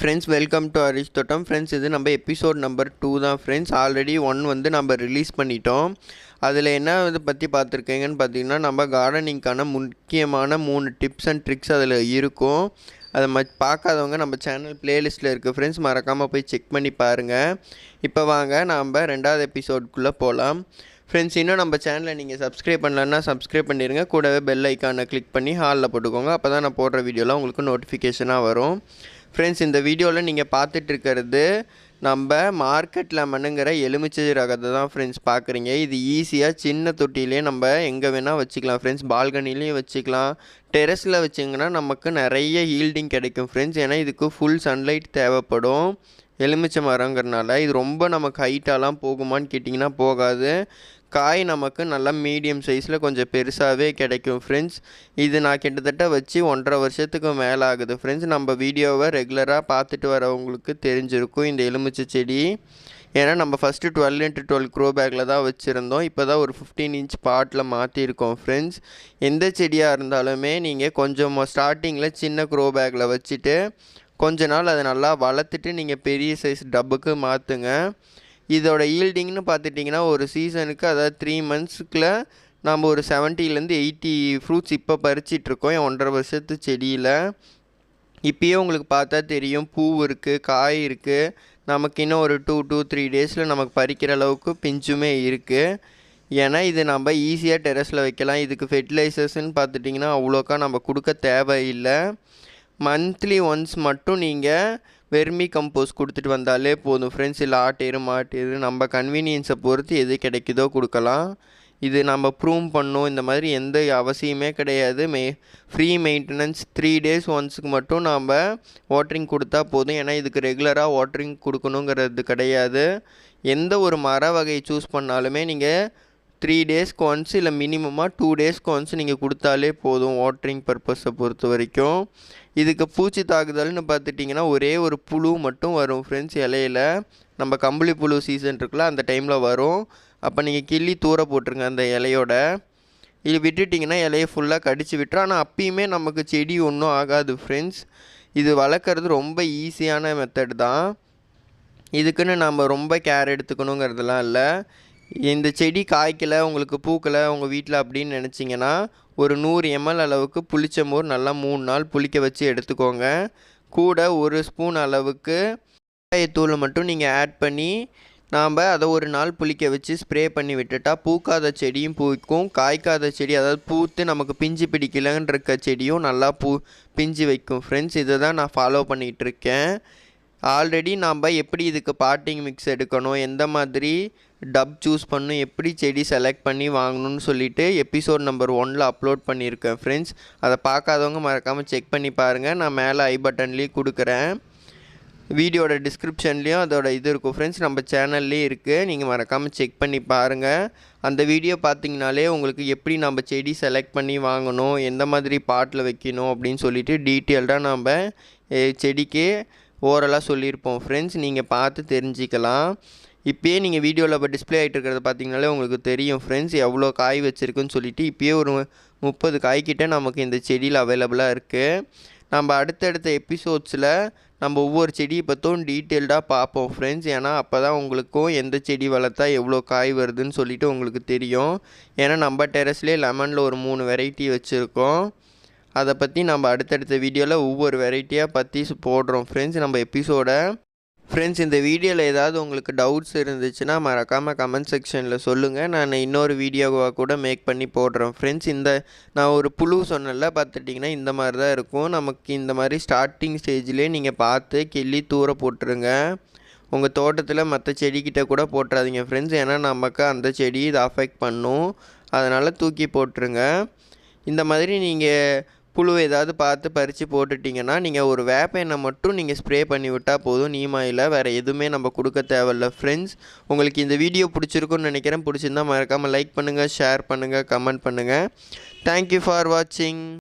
Friends welcome to Arish Thottam friends இது நம்ம episode number two தான் ஃப்ரெண்ட்ஸ் ஆல்ரெடி ஒன் வந்து நம்ம ரிலீஸ் பண்ணிட்டோம். அதில் என்ன இது பற்றி பார்த்துருக்கீங்கன்னு பார்த்தீங்கன்னா நம்ம கார்டனிங்க்கான முக்கியமான மூணு டிப்ஸ் அண்ட் ட்ரிக்ஸ் அதில் இருக்கும். அதை ம பார்க்காதவங்க நம்ம சேனல் பிளேலிஸ்ட்டில் இருக்குது ஃப்ரெண்ட்ஸ் மறக்காமல் போய் செக் பண்ணி பாருங்கள் இப்போ வாங்க நாம் ரெண்டாவது எபிசோடுக்குள்ளே போகலாம் ஃப்ரெண்ட்ஸ் இன்னும் நம்ம சேனலை நீங்கள் சப்ஸ்கிரைப் பண்ணலன்னா சப்ஸ்கிரைப் பண்ணிடுங்க கூடவே பெல் ஐக்கானை கிளிக் பண்ணி ஹாலில் போட்டுக்கோங்க. அப்போ தான் நான் போடுற வீடியோலாம் உங்களுக்கு நோட்டிஃபிகேஷனாக வரும். ஃப்ரெண்ட்ஸ் இந்த வீடியோவில் நீங்கள் பார்த்துட்ருக்கிறது நம்ம மார்க்கெட் லெமனுங்கிற எலுமிச்சை ரகத்தை தான் ஃப்ரெண்ட்ஸ் பார்க்குறீங்க. இது ஈஸியாக சின்ன தொட்டிலே நம்ம எங்கே வேணால் வச்சுக்கலாம் ஃப்ரெண்ட்ஸ் பால்கனிலையும் வச்சுக்கலாம். டெரஸில் வச்சிங்கன்னா நமக்கு நிறைய ஹீல்டிங் கிடைக்கும் ஃப்ரெண்ட்ஸ் ஏன்னா இதுக்கு ஃபுல் சன்லைட் தேவைப்படும். எலுமிச்சை மரங்கிறனால இது ரொம்ப நமக்கு ஹைட்டாலாம் போகுமான்னு கேட்டிங்கன்னா போகாது. காய் நமக்கு நல்லா மீடியம் சைஸில் கொஞ்சம் பெருசாகவே கிடைக்கும் ஃப்ரெண்ட்ஸ் இது நான் கிட்டத்தட்ட வச்சு ஒன்றரை வருஷத்துக்கு மேலே ஆகுது ஃப்ரெண்ட்ஸ் நம்ம வீடியோவை ரெகுலராக பார்த்துட்டு வரவங்களுக்கு தெரிஞ்சிருக்கும் இந்த எலுமிச்சை செடி. ஏன்னா நம்ம first twelve into twelve grow பேக்கில் தான் வச்சுருந்தோம். இப்போ தான் ஒரு ஃபிஃப்டீன் இன்ச் பாட்டில் மாற்றிருக்கோம் ஃப்ரெண்ட்ஸ் எந்த செடியாக இருந்தாலுமே நீங்கள் கொஞ்சம் ஸ்டார்டிங்கில் சின்ன க்ரோ பேக்கில் வச்சுட்டு கொஞ்ச நாள் அதை நல்லா வளர்த்துட்டு நீங்கள் பெரிய சைஸ் டப்புக்கு மாற்றுங்க இதோட ஈல்டிங்னு பார்த்துட்டிங்கன்னா ஒரு சீசனுக்கு அதாவது த்ரீ மந்த்ஸுக்குள்ள நம்ம ஒரு செவன்ட்டிலேருந்து எயிட்டி ஃப்ரூட்ஸ் இப்போ பறிச்சிட்ருக்கோம். என் ஒன்றரை வருஷத்து செடியில். இப்போயே உங்களுக்கு பார்த்தா தெரியும். பூ இருக்குது காய் இருக்குது நமக்கு இன்னும் ஒரு டூ டூ த்ரீ டேஸில் நமக்கு பறிக்கிற அளவுக்கு பிஞ்சுமே இருக்குது ஏன்னா இது நம்ம ஈஸியாக டெரஸில் வைக்கலாம். இதுக்கு ஃபெர்டிலைசர்ஸ்னு பார்த்துட்டிங்கன்னா அவ்வளோக்கா நம்ம கொடுக்க தேவையில்லை. மந்த்லி ஒன்ஸ் மட்டும் நீங்கள் வெர்மி கம்போஸ் கொடுத்துட்டு வந்தாலே போதும். ஃப்ரெண்ட்ஸ் இல்லை ஆட்டேரு மாட்டேரு நம்ம கன்வீனியன்ஸை பொறுத்து எது கிடைக்குதோ கொடுக்கலாம். இது நம்ம ப்ரூவ் பண்ணோம். இந்த மாதிரி எந்த அவசியமே கிடையாது. மெ ஃப்ரீ மெயின்டெனன்ஸ் த்ரீ டேஸ் ஒன்ஸுக்கு மட்டும் நாம் வாட்ரிங் கொடுத்தா போதும். ஏன்னா இதுக்கு ரெகுலராக வாட்ரிங் கொடுக்கணுங்கிறது கிடையாது. எந்த ஒரு மர வகையை சூஸ் பண்ணாலுமே நீங்கள் த்ரீ டேஸ்க்கு ஒன்ஸ் இல்லை மினிமமாக டூ டேஸ்க்கு ஒன்ஸ் நீங்கள் கொடுத்தாலே போதும் வாட்ரிங் பர்பஸை பொறுத்த வரைக்கும். இதுக்கு பூச்சி தாக்குதல்னு பார்த்துட்டிங்கன்னா ஒரே ஒரு புழு மட்டும் வரும் ஃப்ரெண்ட்ஸ் இலையில. நம்ம கம்பளி புழு சீசன் இருக்குல்ல அந்த டைமில் வரும். அப்போ நீங்கள் கிள்ளி தூர போட்டுருங்க அந்த இலையோட. இது விட்டுட்டிங்கன்னா இலையை ஃபுல்லாக கடிச்சு விட்டுரும். ஆனால் அப்பயுமே நமக்கு செடி ஒன்றும் ஆகாது ஃப்ரெண்ட்ஸ் இது வளர்க்குறது ரொம்ப ஈஸியான மெத்தட் தான். இதுக்குன்னு நம்ம ரொம்ப கேர் எடுத்துக்கணுங்கிறதுலாம் இல்லை. இந்த செடி காய்க்கலை உங்களுக்கு பூக்கலை உங்கள் வீட்டில் அப்படின்னு நினச்சிங்கன்னா ஒரு நூறு எம்எல் அளவுக்கு புளிச்ச மோர் நல்லா மூணு நாள் புளிக்க வச்சு எடுத்துக்கோங்க. கூட ஒரு ஸ்பூன் அளவுக்கு வெங்காயத்தூளை மட்டும் நீங்கள் ஆட் பண்ணி நாம் அதை ஒரு நாள் புளிக்க வச்சு ஸ்ப்ரே பண்ணி விட்டுட்டா பூக்காத செடியும் பூக்கும். காய்க்காத செடி அதாவது பூத்து நமக்கு பிஞ்சு பிடிக்கலன்னு இருக்க செடியும் நல்லா பூ பிஞ்சு வைக்கும். ஃப்ரெண்ட்ஸ் இதை தான் நான் ஃபாலோ பண்ணிகிட்ருக்கேன் ஆல்ரெடி நாம் எப்படி இதுக்கு பாட்டிங் மிக்ஸ் எடுக்கணும் எந்த மாதிரி டப் சூஸ் பண்ணணும் எப்படி செடி செலக்ட் பண்ணி வாங்கணும்னு சொல்லிவிட்டு எபிசோட் நம்பர் ஒனில் அப்லோட் பண்ணியிருக்கேன் ஃப்ரெண்ட்ஸ் அதை பார்க்காதவங்க மறக்காமல் செக் பண்ணி பாருங்கள் நான் மேலே ஐ பட்டன்லேயும் கொடுக்குறேன். வீடியோட டிஸ்கிரிப்ஷன்லேயும் அதோட இது இருக்கும் ஃப்ரெண்ட்ஸ் நம்ம சேனல்லேயே இருக்குது நீங்கள் மறக்காமல் செக் பண்ணி பாருங்கள் அந்த வீடியோ பார்த்தீங்கனாலே உங்களுக்கு எப்படி நம்ம செடி செலக்ட் பண்ணி வாங்கணும் எந்த மாதிரி பாட்டில் வைக்கணும் அப்படின்னு சொல்லிட்டு டீட்டெயில்டாக நம்ம செடிக்கு ஓரலாக சொல்லியிருப்போம் ஃப்ரெண்ட்ஸ் நீங்கள் பார்த்து தெரிஞ்சிக்கலாம். இப்போயே நீங்கள் வீடியோவில் இப்போ டிஸ்பிளே ஆகிட்டு இருக்கிறத பார்த்தீங்கனாலே உங்களுக்கு தெரியும். ஃப்ரெண்ட்ஸ் எவ்வளோ காய் வச்சுருக்குன்னு சொல்லிட்டு இப்போயே ஒரு முப்பது காய்கிட்ட நமக்கு இந்த செடியில் அவைலபிளாக இருக்குது நம்ம அடுத்தடுத்த எபிசோட்ஸில் நம்ம ஒவ்வொரு செடியை பற்றும் டீட்டெயில்டாக பார்ப்போம் ஃப்ரெண்ட்ஸ் ஏன்னா அப்போ தான் உங்களுக்கும் எந்த செடி வளர்த்தா எவ்வளோ காய் வருதுன்னு சொல்லிட்டு உங்களுக்கு தெரியும். ஏன்னா நம்ம டெரஸ்லேயே லெமனில் ஒரு மூணு வெரைட்டி வச்சுருக்கோம். அதை பற்றி நம்ம அடுத்தடுத்த வீடியோவில் ஒவ்வொரு வெரைட்டியாக பற்றி போடுறோம். ஃப்ரெண்ட்ஸ் நம்ம எபிசோடை ஃப்ரெண்ட்ஸ் இந்த வீடியோவில் ஏதாவது உங்களுக்கு டவுட்ஸ் இருந்துச்சுன்னா மறக்காமல் கமெண்ட் செக்ஷனில் சொல்லுங்கள் நான் இன்னொரு வீடியோவாக கூட மேக் பண்ணி போடுறேன். ஃப்ரெண்ட்ஸ் இந்த நான் ஒரு புழு சொன்னல பார்த்துட்டிங்கன்னா இந்த மாதிரி தான் இருக்கும். நமக்கு இந்த மாதிரி ஸ்டார்டிங் ஸ்டேஜ்லேயே நீங்கள் பார்த்து கிள்ளி தூர போட்டுருங்க. உங்கள் தோட்டத்தில் மற்ற செடிக்கிட்ட கூட போட்டுறாதீங்க ஃப்ரெண்ட்ஸ் ஏன்னா நமக்கு அந்த செடி இதை அஃபெக்ட் பண்ணும். அதனால் தூக்கி போட்டுருங்க. இந்த மாதிரி நீங்கள் புழு ஏதாவது பார்த்து பறித்து போட்டுட்டிங்கன்னா நீங்கள் ஒரு வேப்ப எண்ணெய் மட்டும் நீங்கள் ஸ்ப்ரே பண்ணி விட்டால் போதும். நீமாயில் வேறு எதுவுமே நம்ம கொடுக்க தேவையில்ல ஃப்ரெண்ட்ஸ் உங்களுக்கு இந்த வீடியோ பிடிச்சிருக்குன்னு நினைக்கிறேன். பிடிச்சிருந்தா மறக்காமல் லைக் பண்ணுங்கள் ஷேர் பண்ணுங்கள் கமெண்ட் பண்ணுங்கள் தேங்க்யூ ஃபார் வாட்சிங்